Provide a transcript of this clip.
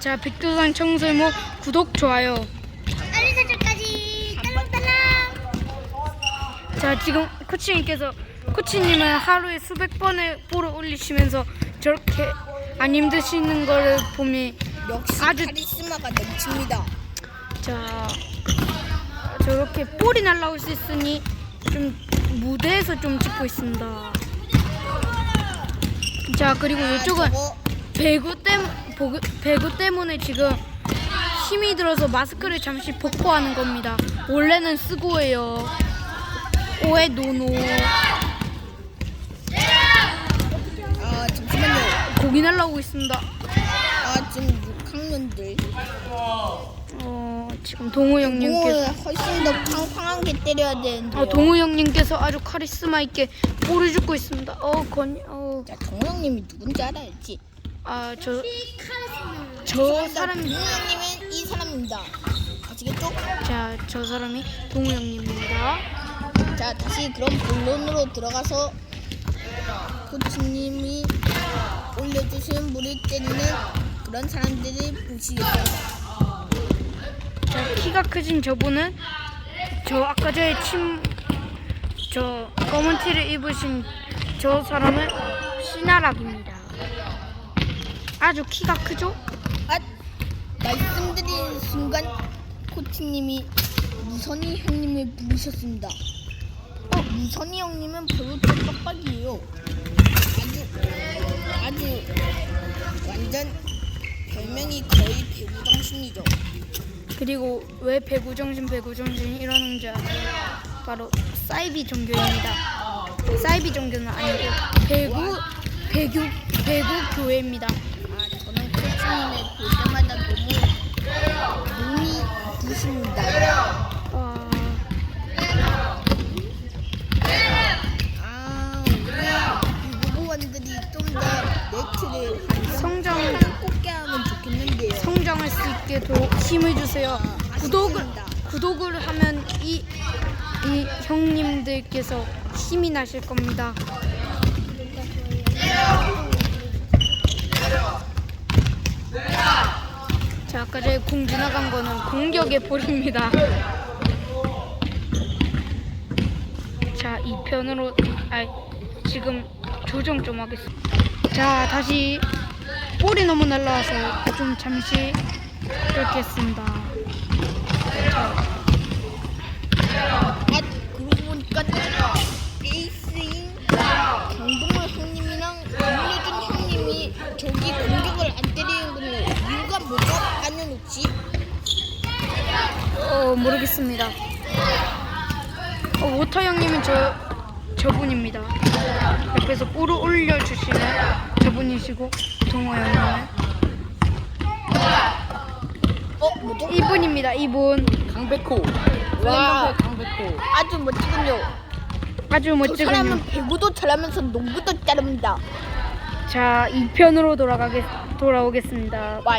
자 백두산 청설모 구독 좋아요. 알림 설정까지 딸랑딸랑 자 지금 코치님께서 코치님은 하루에 수백 번의 볼을 올리시면서 저렇게 안 힘드시는 거를 보면 역시 아주- 카리스마가 넘칩니다. 자 저렇게 볼이 날라올 수 있으니 좀 무대에서 좀 찍고 있습니다. 자 그리고 아, 이쪽은 저거 배구 때문 보그- 배구 때문에 지금 힘이 들어서 마스크를 잠시 벗고 하는 겁니다. 원래는 쓰고 해요. 오해 노노. 아 잠시만요. 고기 날라오고 있습니다. 아 지금 6학년들 어 지금 동우 형님께서 훨씬 더 팡팡하게 때려야 되는데. 어, 동우 형님께서 아주 카리스마 있게 볼을 줍고 있습니다. 어 건, 어, 자 정우영님이 누군지 알아야지. 아저 카리스마 저 사람이 정우영님은 이 사람입니다. 아시겠죠? 자 저 사람이 동우 형님입니다. 자 다시 그럼 본론으로 들어가서 코치님이 올려주신 물을 때리는 그런 사람들을 보시겠습니다. 자 키가 크신 저분은 저 아까 전에 침 저 검은 티를 입으신 저 사람은 신하락입니다. 아주 키가 크죠? 아 말씀드린 순간 코치님이 무선이 형님을 부르셨습니다. 어 무선이 형님은 별로 좀 빡빡이에요. 아주 아주 완전 별명이 거의 배구 정신이죠. 그리고 왜 배구 정신 배구 정신 이러는지 아세요? 바로 사이비 종교입니다. 사이비 종교는 아니고 배구 배구 배구 교회입니다. 아 코치님을 볼 때마다 너무 눈이. 어, 아 우리 배구부원들이 좀더 네트를 한 성장 꽂게 하면 좋겠는데요. 성장할 수 있게 도 힘을 주세요. 구독을 아쉽습니다. 구독을 하면 이 이 형님들께서 힘이 나실 겁니다. 자, 아까 전에 공 지나간 거는 공격의 볼입니다. 자, 이 편으로 아 지금 조정 좀 하겠습니다. 자, 다시 볼이 너무 날라와서 좀 잠시 이렇게 했습니다. 아 그러고 보니까 에이스인 강동원 형님이랑 김유준 형님이 저기 공격을 안 때리는 거는 이유가 뭐죠? 혹시? 어 모르겠습니다. 어, 워터 형님은 저 저분입니다. 옆에서 볼을 올려주시는 저분이시고 동호 형님은 어 뭐죠? 이분입니다. 이분 강백호. 와. 강백호. 아주 멋지군요. 아주 저 멋지군요. 사람은 배구도 잘하면서 농구도 잘합니다. 자 2편으로 돌아가겠 돌아오겠습니다. 와